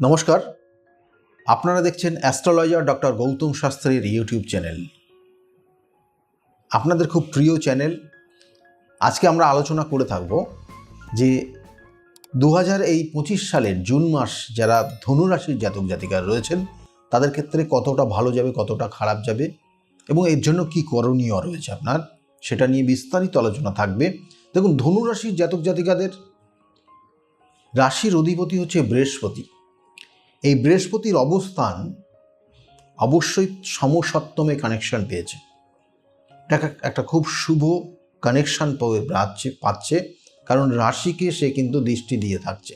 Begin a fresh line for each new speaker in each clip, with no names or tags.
নমস্কার। আপনারা দেখছেন অ্যাস্ট্রোলজার ডক্টর গৌতম শাস্ত্রীর ইউটিউব চ্যানেল। আপনাদের খুব প্রিয় চ্যানেল। আজকে আমরা আলোচনা করে থাকব যে দু হাজার এই পঁচিশ সালের জুন মাস যারা ধনুরাশির জাতক জাতিকার রয়েছেন, তাদের ক্ষেত্রে কতটা ভালো যাবে, কতটা খারাপ যাবে এবং এর জন্য কি করণীয় রয়েছে আপনার, সেটা নিয়ে বিস্তারিত আলোচনা থাকবে। দেখুন, ধনুরাশির জাতক জাতিকাদের রাশির অধিপতি হচ্ছে বৃহস্পতি। এই বৃহস্পতির অবস্থান অবশ্যই সমসপ্তমে কানেকশন পেয়েছে। এটা একটা- একটা খুব শুভ কানেকশন পাচ্ছে পাচ্ছে, কারণ রাশিকে সে কিন্তু দৃষ্টি দিয়ে থাকছে।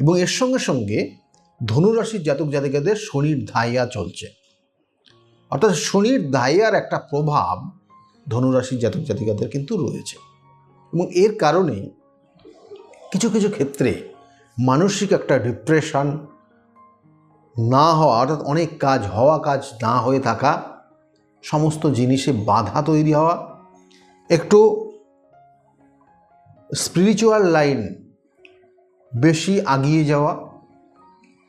এবং এর সঙ্গে সঙ্গে ধনুরাশির জাতক জাতিকাদের শনির ধাইয়া চলছে। অর্থাৎ শনির ধাইয়ার একটা প্রভাব ধনুরাশির জাতক জাতিকাদের কিন্তু রয়েছে। এবং এর কারণে কিছু কিছু ক্ষেত্রে মানসিক একটা ডিপ্রেশন না হওয়া, অর্থাৎ অনেক কাজ, হওয়া কাজ না হয়ে থাকা, সমস্ত জিনিসে বাধা তৈরি হওয়া, একটু স্পিরিচুয়াল লাইন বেশি আগিয়ে যাওয়া,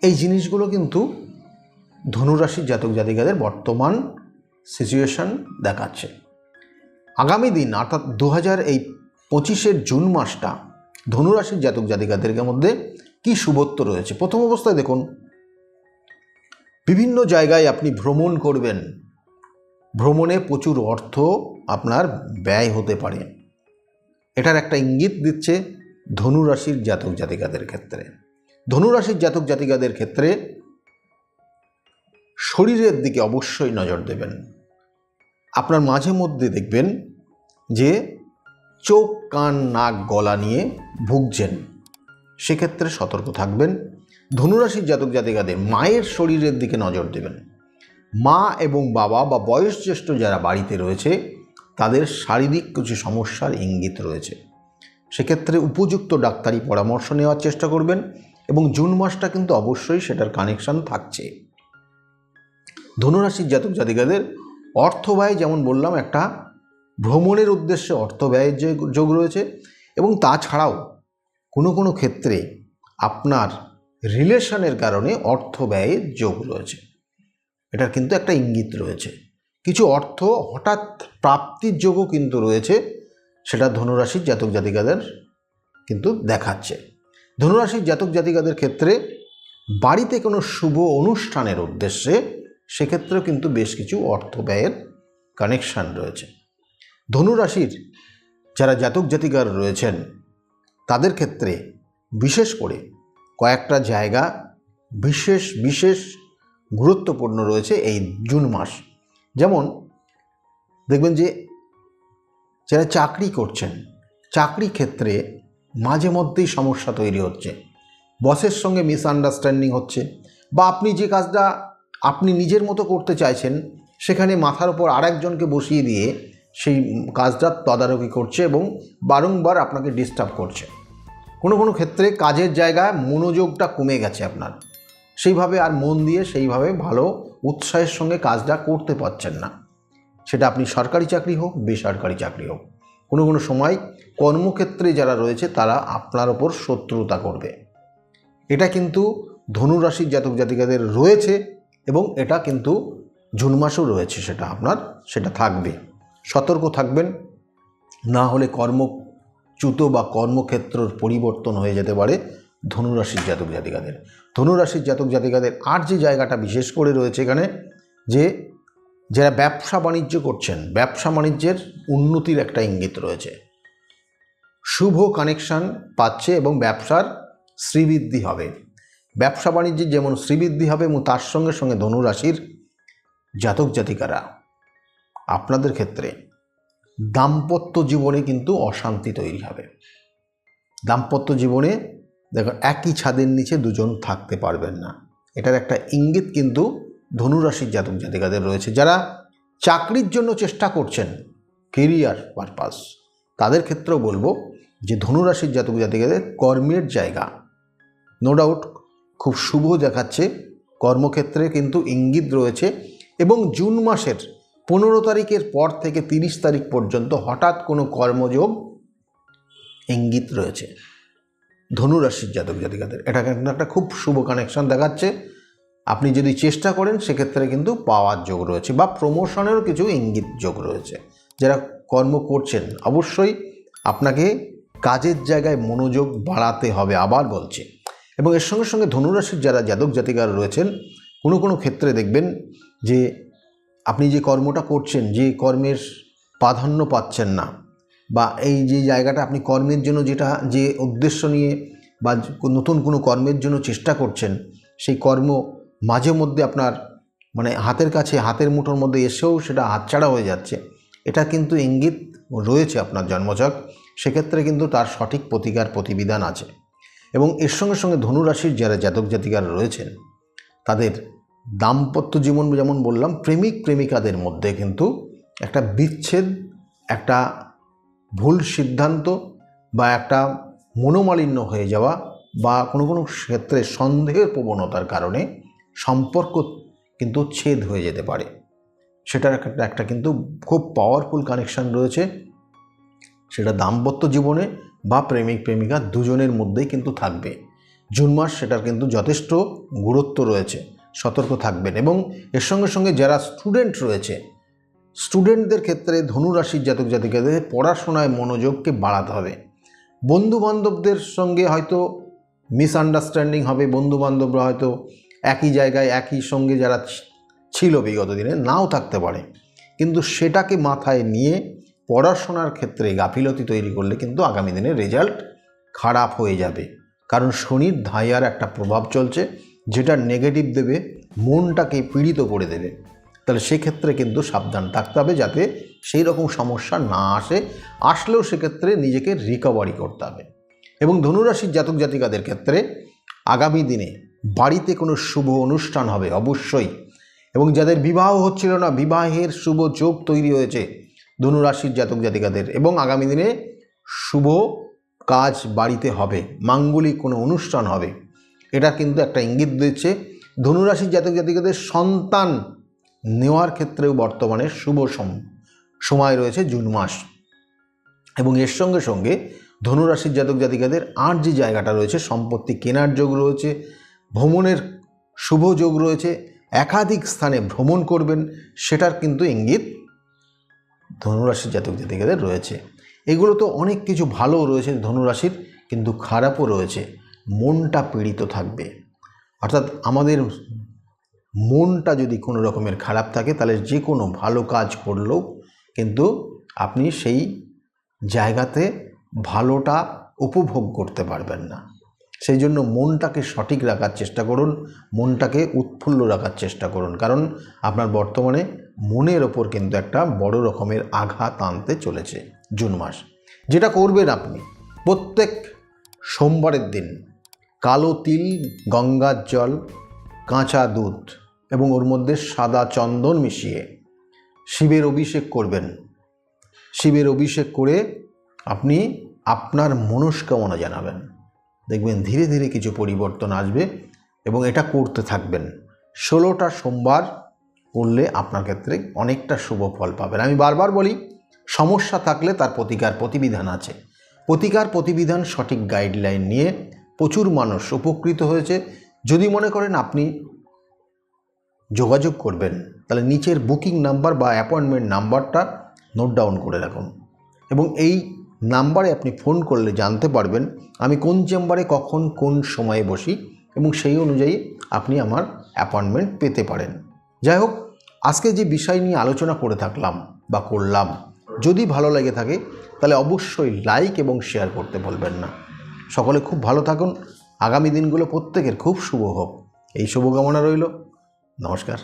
এই জিনিসগুলো কিন্তু ধনুরাশির জাতক জাতিকাদের বর্তমান সিচুয়েশন দেখাচ্ছে। আগামী দিন, অর্থাৎ দু হাজার এই পঁচিশের জুন মাসটা ধনুরাশির জাতক জাতিকাদের মধ্যে কি শুভত্ব রয়েছে? প্রথম অবস্থায় দেখুন বিভিন্ন জায়গায় আপনি ভ্রমণ করবেন। ভ্রমণে প্রচুর অর্থ আপনার ব্যয় হতে পারে। এটার একটা ইঙ্গিত দিচ্ছে ধনুরাশির জাতক জাতিকাদের ক্ষেত্রে। ধনুরাশির জাতক জাতিকাদের ক্ষেত্রে শরীরের দিকে অবশ্যই নজর দেবেন। আপনার মাঝে মধ্যে দেখবেন যে চোখ, কান, নাক, গলা নিয়ে ভুগছেন। সেক্ষেত্রে সতর্ক থাকবেন। ধনুরাশির জাতক জাতিকাদের মায়ের শরীরের দিকে নজর দেবেন। মা এবং বাবা বা বয়োজ্যেষ্ঠ যারা বাড়িতে রয়েছে, তাদের শারীরিক কিছু সমস্যার ইঙ্গিত রয়েছে। সেক্ষেত্রে উপযুক্ত ডাক্তারি পরামর্শ নেওয়ার চেষ্টা করবেন এবং জুন মাসটা কিন্তু অবশ্যই সেটার কানেকশন থাকছে। ধনুরাশির জাতক জাতিকাদের অর্থ ব্যয় যেমন বললাম, একটা ভ্রমণের উদ্দেশ্যে অর্থ ব্যয়ের যোগ রয়েছে এবং তাছাড়াও কোনো কোনো ক্ষেত্রে আপনার রিলেশনের কারণে অর্থ ব্যয়ের যোগ রয়েছে। এটার কিন্তু একটা ইঙ্গিত রয়েছে। কিছু অর্থ হঠাৎ প্রাপ্তির যোগও কিন্তু রয়েছে, সেটা ধনুরাশির জাতক জাতিকাদের কিন্তু দেখাচ্ছে। ধনুরাশির জাতক জাতিকাদের ক্ষেত্রে বাড়িতে কোনো শুভ অনুষ্ঠানের উদ্দেশ্যে সেক্ষেত্রেও কিন্তু বেশ কিছু অর্থ ব্যয়ের কানেকশান রয়েছে। ধনুরাশির যারা জাতক জাতিকার রয়েছেন, তাদের ক্ষেত্রে বিশেষ করে কয়েকটা জায়গা বিশেষ বিশেষ গুরুত্বপূর্ণ রয়েছে এই জুন মাস। যেমন দেখবেন যে যারা চাকরি করছেন, চাকরি ক্ষেত্রে মাঝে মধ্যেই সমস্যা তৈরি হচ্ছে। বসের সঙ্গে মিসআন্ডারস্ট্যান্ডিং হচ্ছে বা আপনি যে কাজটা আপনি নিজের মতো করতে চাইছেন, সেখানে মাথার ওপর আরেকজনকে বসিয়ে দিয়ে সেই কাজটা তদারকি করছে এবং বারংবার আপনাকে ডিস্টার্ব করছে। কোনো কোনো ক্ষেত্রে কাজের জায়গায় মনোযোগটা কমে গেছে আপনার। সেইভাবে আর মন দিয়ে সেইভাবে ভালো উৎসাহের সঙ্গে কাজটা করতে পারছেন না। সেটা আপনি সরকারি চাকরি হোক, বেসরকারি চাকরি হোক, কোনো কোনো সময় কর্মক্ষেত্রে যারা রয়েছে তারা আপনার ওপর শত্রুতা করবে। এটা কিন্তু ধনুরাশির জাতক জাতিকাদের রয়েছে এবং এটা কিন্তু জুন মাসেও রয়েছে, সেটা আপনার, সেটা থাকবে। সতর্ক থাকবেন, না হলে কর্মচ্যুত বা কর্মক্ষেত্রর পরিবর্তন হয়ে যেতে পারে ধনুরাশির জাতক জাতিকাদের। ধনুরাশির জাতক জাতিকাদের আর যে জায়গাটা বিশেষ করে রয়েছে এখানে, যে যারা ব্যবসা বাণিজ্য করছেন, ব্যবসা বাণিজ্যের উন্নতির একটা ইঙ্গিত রয়েছে। শুভ কানেকশন পাচ্ছে এবং ব্যবসার শ্রীবৃদ্ধি হবে। ব্যবসা বাণিজ্যের যেমন শ্রীবৃদ্ধি হবে, এবং তার সঙ্গে সঙ্গে ধনুরাশির জাতক জাতিকারা আপনাদের ক্ষেত্রে দাম্পত্য জীবনে কিন্তু অশান্তি তৈরি হবে। দাম্পত্য জীবনে দেখো একই ছাদের নিচে দুজন থাকতে পারবেন না। এটার একটা ইঙ্গিত কিন্তু ধনুরাশির জাতক জাতিকাদের রয়েছে। যারা চাকরির জন্য চেষ্টা করছেন কেরিয়ার পারপাস তাদের ক্ষেত্রেও বলব যে ধনুরাশির জাতক জাতিকাদের কর্মের জায়গা। নো ডাউট খুব শুভ দেখাচ্ছে। কর্মক্ষেত্রে কিন্তু ইঙ্গিত রয়েছে এবং জুন মাসের পনেরো তারিখের পর থেকে তিরিশ তারিখ পর্যন্ত হঠাৎ কোনো কর্মযোগ ইঙ্গিত রয়েছে। ধনুরাশির জাতক জাতিকাদের। এটা কিন্তু একটা খুব শুভ কানেকশন দেখাচ্ছে। আপনি যদি চেষ্টা করেন, সেক্ষেত্রে কিন্তু পাওয়ার যোগ রয়েছে বা প্রমোশনেরও কিছু ইঙ্গিত যোগ রয়েছে। যারা কর্ম করছেন, অবশ্যই আপনাকে কাজের জায়গায় মনোযোগ বাড়াতে হবে আবার বলছি। এবং এর সঙ্গে সঙ্গে ধনুরাশির যারা জাতক জাতিকার রয়েছেন, কোনো কোনো ক্ষেত্রে দেখবেন যে আপনি যে কর্মটা করছেন, যে কর্মের প্রাধান্য পাচ্ছেন না বা এই যে জায়গাটা আপনি কর্মের জন্য যেটা, যে উদ্দেশ্য নিয়ে বা নতুন কোনো কর্মের জন্য চেষ্টা করছেন, সেই কর্ম মাঝে মধ্যে আপনার মানে হাতের কাছে, হাতের মুঠোর মধ্যে এসেও সেটা হাতছাড়া হয়ে যাচ্ছে। এটা কিন্তু ইঙ্গিত রয়েছে আপনার জন্মছক, সেক্ষেত্রে কিন্তু তার সঠিক প্রতিকার প্রতিবিধান আছে। এবং এর সঙ্গে সঙ্গে ধনুরাশির যারা জাতক জাতিকারা রয়েছেন, তাদের দাম্পত্য জীবন যেমন বললাম, প্রেমিক প্রেমিকাদের মধ্যে কিন্তু একটা বিচ্ছেদ, একটা ভুল সিদ্ধান্ত বা একটা মনোমালিন্য হয়ে যাওয়া বা কোনো কোনো ক্ষেত্রে সন্দেহের প্রবণতার কারণে সম্পর্ক কিন্তু ছেদ হয়ে যেতে পারে। সেটার একটা একটা কিন্তু খুব পাওয়ারফুল কানেকশান রয়েছে। সেটা দাম্পত্য জীবনে বা প্রেমিক প্রেমিকা দুজনের মধ্যেই কিন্তু থাকবে। জুন মাস সেটার কিন্তু যথেষ্ট গুরুত্ব রয়েছে। সতর্ক থাকবেন এবং এর সঙ্গে সঙ্গে যারা স্টুডেন্ট রয়েছে স্টুডেন্টদের ক্ষেত্রে ধনুরাশির জাতক জাতিকাদের পড়াশোনায় মনোযোগকে বাড়াতে হবে। বন্ধু বান্ধবদের সঙ্গে হয়তো মিসআন্ডারস্ট্যান্ডিং হবে বন্ধু বান্ধবরা হয়তো একই জায়গায়, একই সঙ্গে যারা ছিল বিগত দিনে নাও থাকতে পারে। কিন্তু সেটাকে মাথায় নিয়ে পড়াশোনার ক্ষেত্রে গাফিলতি তৈরি করলে কিন্তু আগামী দিনে রেজাল্ট খারাপ হয়ে যাবে। কারণ শনির ধাইয়ার একটা প্রভাব চলছে। যেটা নেগেটিভ দেবে, মনটাকে পীড়িত করে দেবে। তাহলে সেক্ষেত্রে কিন্তু সাবধান থাকতে হবে যাতে সেই রকম সমস্যা না আসে। আসলেও সেক্ষেত্রে নিজেকে রিকভারি করতে হবে। এবং ধনুরাশির জাতক জাতিকাদের ক্ষেত্রে আগামী দিনে বাড়িতে কোনো শুভ অনুষ্ঠান হবে অবশ্যই। এবং যাদের বিবাহ হচ্ছিল না, বিবাহের শুভ যোগ তৈরি হয়েছে ধনুরাশির জাতক জাতিকাদের। এবং আগামী দিনে শুভ কাজ বাড়িতে হবে, মাঙ্গলিক কোনো অনুষ্ঠান হবে। এটা কিন্তু একটা ইঙ্গিত দিচ্ছে। ধনুরাশির জাতক জাতিকাদের সন্তান নেওয়ার ক্ষেত্রেও বর্তমানে শুভ সম- সময় রয়েছে জুন মাস। এবং এর সঙ্গে সঙ্গে ধনুরাশির জাতক জাতিকাদের আর যে জায়গাটা রয়েছে, সম্পত্তি কেনার যোগ রয়েছে, ভ্রমণের শুভ যোগ রয়েছে, একাধিক স্থানে ভ্রমণ করবেন, সেটার কিন্তু ইঙ্গিত ধনুরাশির জাতক জাতিকাদের রয়েছে। এগুলো তো অনেক কিছু ভালো রয়েছে ধনুরাশির, কিন্তু খারাপও রয়েছে। মনটা পীড়িত থাকবে। অর্থাৎ আমাদের মনটা যদি কোনো রকমের খারাপ থাকে, তাহলে যে কোনো ভালো কাজ করলেও কিন্তু আপনি সেই জায়গাতে ভালোটা উপভোগ করতে পারবেন না। সেই জন্য মনটাকে সঠিক রাখার চেষ্টা করুন, মনটাকে উৎফুল্ল রাখার চেষ্টা করুন। কারণ আপনার বর্তমানে মনের ওপর কিন্তু একটা বড় রকমের আঘাত আনতে চলেছে জুন মাস। যেটা করবেন আপনি, প্রত্যেক সোমবারের দিন কালো তিল, গঙ্গার জল, কাঁচা দুধ এবং ওর মধ্যে সাদা চন্দন মিশিয়ে শিবের অভিষেক করবেন। শিবের অভিষেক করে আপনি আপনার মনস্কামনা জানাবেন। দেখবেন ধীরে ধীরে কিছু পরিবর্তন আসবে এবং এটা করতে থাকবেন। ষোলোটা সোমবার করলে আপনার ক্ষেত্রে অনেকটা শুভ ফল পাবেন। আমি বারবার বলি, সমস্যা থাকলে তার প্রতিকার প্রতিবিধান আছে। প্রতিকার প্রতিবিধান সঠিক গাইডলাইন নিয়ে প্রচুর মানুষ উপকৃত হয়েছে। যদি মনে করেন আপনি যোগাযোগ করবেন, তাহলে নিচের বুকিং নাম্বার বা অ্যাপয়েন্টমেন্ট নাম্বারটা নোট ডাউন করে রাখুন। এবং এই নাম্বারে আপনি ফোন করলে জানতে পারবেন আমি কোন চেম্বারে কখন কোন সময়ে বসি এবং সেই অনুযায়ী আপনি আমার অ্যাপয়েন্টমেন্ট পেতে পারেন। যাই হোক, আজকে যে বিষয় নিয়ে আলোচনা করে থাকলাম বা করলাম, যদি ভালো লেগে থাকে, তাহলে অবশ্যই লাইক এবং শেয়ার করতে বলবেন না। সকলে খুব ভালো থাকুন। আগামী দিনগুলো প্রত্যেকের খুব শুভ হোক। এই শুভকামনা রইল। নমস্কার।